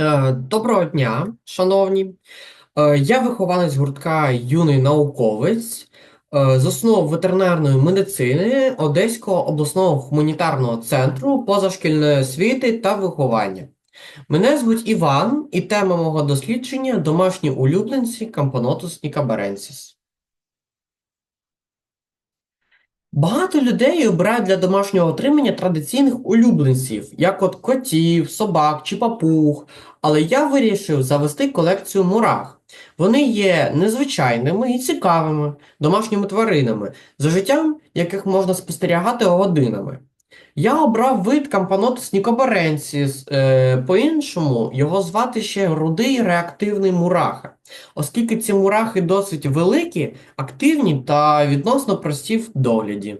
Е, Доброго дня, шановні. Е, Я вихованець гуртка Юний науковець е, з ветеринарної медицини Одеського обласного гуманітарного центру позашкільної освіти та виховання. Мене звуть Іван, і тема мого дослідження домашні улюбленці Кампонотус нікаберенсіс. Багато людей обирають для домашнього отримання традиційних улюбленців, як от котів, собак чи папуг, але я вирішив завести колекцію мурах. Вони є незвичайними і цікавими домашніми тваринами, за життям яких можна спостерігати годинами. Я обрав вид Camponotus nicobarensis, е, по-іншому його звати ще рудий реактивний мураха, оскільки ці мурахи досить великі, активні та відносно прості в догляді.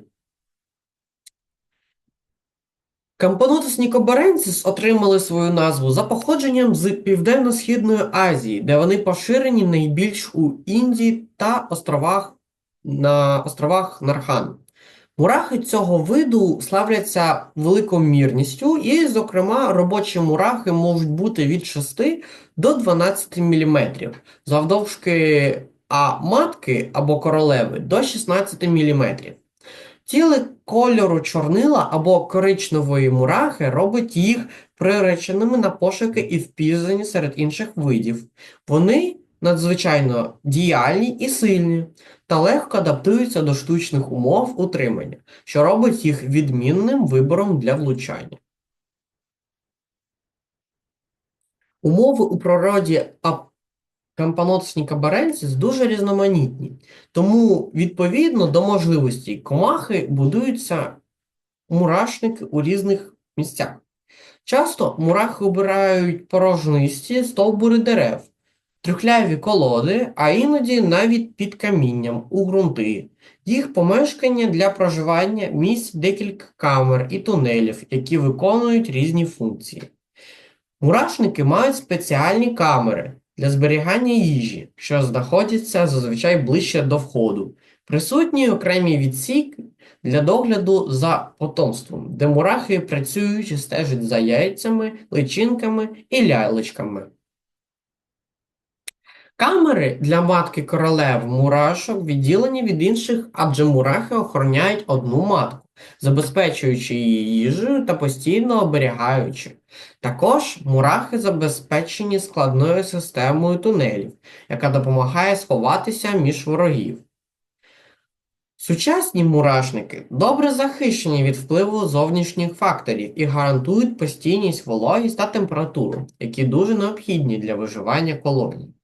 Camponotus nicobarensis отримали свою назву за походженням з Південно-Східної Азії, де вони поширені найбільш у Індії та островах на островах Нархан. Мурахи цього виду славляться великомірністю, і, зокрема, робочі мурахи можуть бути від 6 до 12 мм завдовжки, а матки або королеви до 16 мм. Тіле кольору чорнила або коричневої мурахи робить їх приреченими на пошуки і впізнані серед інших видів. Вони надзвичайно діяльні і сильні та легко адаптуються до штучних умов утримання, що робить їх відмінним вибором для влучання. Умови у природі Camponotus nicabarensis дуже різноманітні, тому, відповідно до можливостей комахи будуються мурашники у різних місцях. Часто мурахи обирають порожнисті стовбури дерев, трюхляві колоди, а іноді навіть під камінням у ґрунти. Їх помешкання для проживання місць декілька камер і тунелів, які виконують різні функції. Мурашники мають спеціальні камери для зберігання їжі, що знаходяться зазвичай ближче до входу. Присутні окремі відсіки для догляду за потомством, де мурахи працюють і стежать за яйцями, личинками і лялечками. Камери для матки королев мурашок відділені від інших, адже мурахи охороняють одну матку, забезпечуючи її їжею та постійно оберігаючи. Також мурахи забезпечені складною системою тунелів, яка допомагає сховатися між ворогів. Сучасні мурашники добре захищені від впливу зовнішніх факторів і гарантують постійність вологість та температуру, які дуже необхідні для виживання колоній.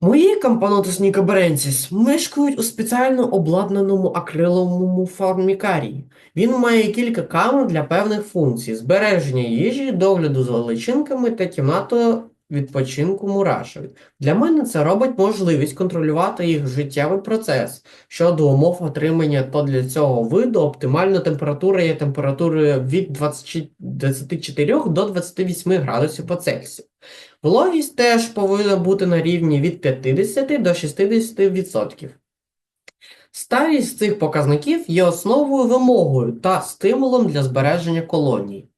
Мої Camponotus nicabarensis мешкають у спеціально обладнаному акриловому формікарії. Він має кілька камер для певних функцій: збереження їжі, догляду за личинками та кімнату відпочинку мурашок. Для мене це робить можливість контролювати їх життєвий процес щодо умов отримання, то для цього виду оптимальна температура є температурою від 24 до 28 градусів по Цельсію. Вологість теж повинна бути на рівні від 50 до 60%. Старість цих показників є основою вимогою та стимулом для збереження колонії.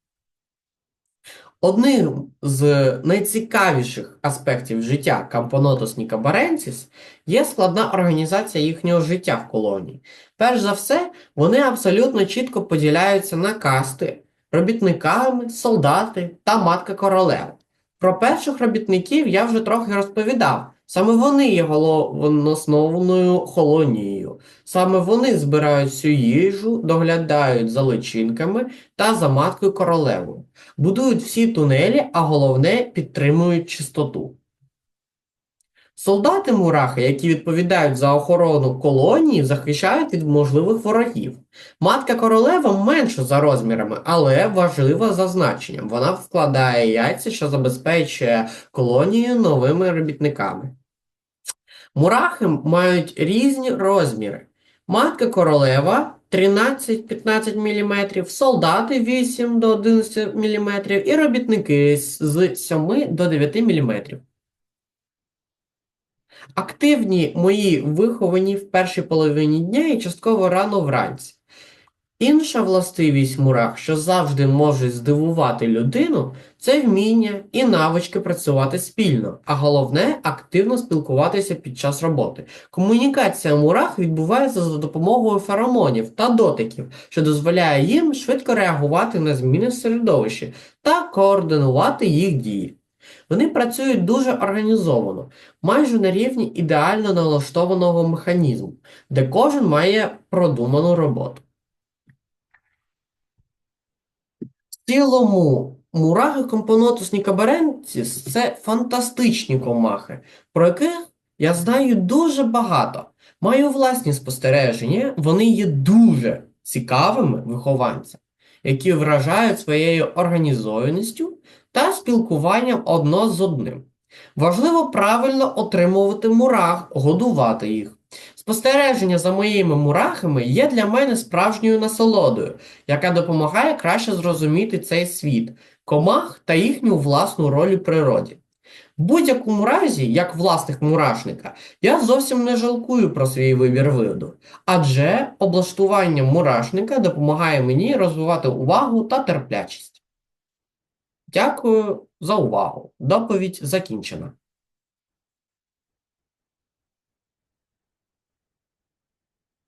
Одним з найцікавіших аспектів життя Camponotus nicabarensis є складна організація їхнього життя в колонії. Перш за все, вони абсолютно чітко поділяються на касти робітниками, солдати та матка королева. Про перших робітників я вже трохи розповідав. Саме вони є головносновною колонією. Саме вони збирають всю їжу, доглядають за личинками та за маткою королевою, будують всі тунелі, а головне підтримують чистоту. Солдати мурахи, які відповідають за охорону колонії, захищають від можливих ворогів. Матка королева менша за розмірами, але важлива за значенням. Вона вкладає яйця, що забезпечує колонію новими робітниками. Мурахи мають різні розміри. Матка королева 13-15 мм, солдати 8 до 11 мм і робітники з 7 до 9 мм. Активні мої виховані в першій половині дня і частково рано вранці. Інша властивість мурах, що завжди може здивувати людину, це вміння і навички працювати спільно, а головне активно спілкуватися під час роботи. Комунікація мурах відбувається за допомогою феромонів та дотиків, що дозволяє їм швидко реагувати на зміни в середовищі та координувати їх дії. Вони працюють дуже організовано, майже на рівні ідеально налаштованого механізму, де кожен має продуману роботу. В цілому, мурахи компонотус нікабаренціс – це фантастичні комахи, про яких я знаю дуже багато. Маю власні спостереження, вони є дуже цікавими вихованцями, які вражають своєю організованістю та спілкуванням одно з одним. Важливо правильно отримувати мурах, годувати їх. Спостереження за моїми мурахами є для мене справжньою насолодою, яка допомагає краще зрозуміти цей світ, комах та їхню власну роль у природі. В будь-якому разі, як власник мурашника, я зовсім не жалкую про свій вибір виду, адже облаштування мурашника допомагає мені розвивати увагу та терплячість. Дякую за увагу. Доповідь закінчена.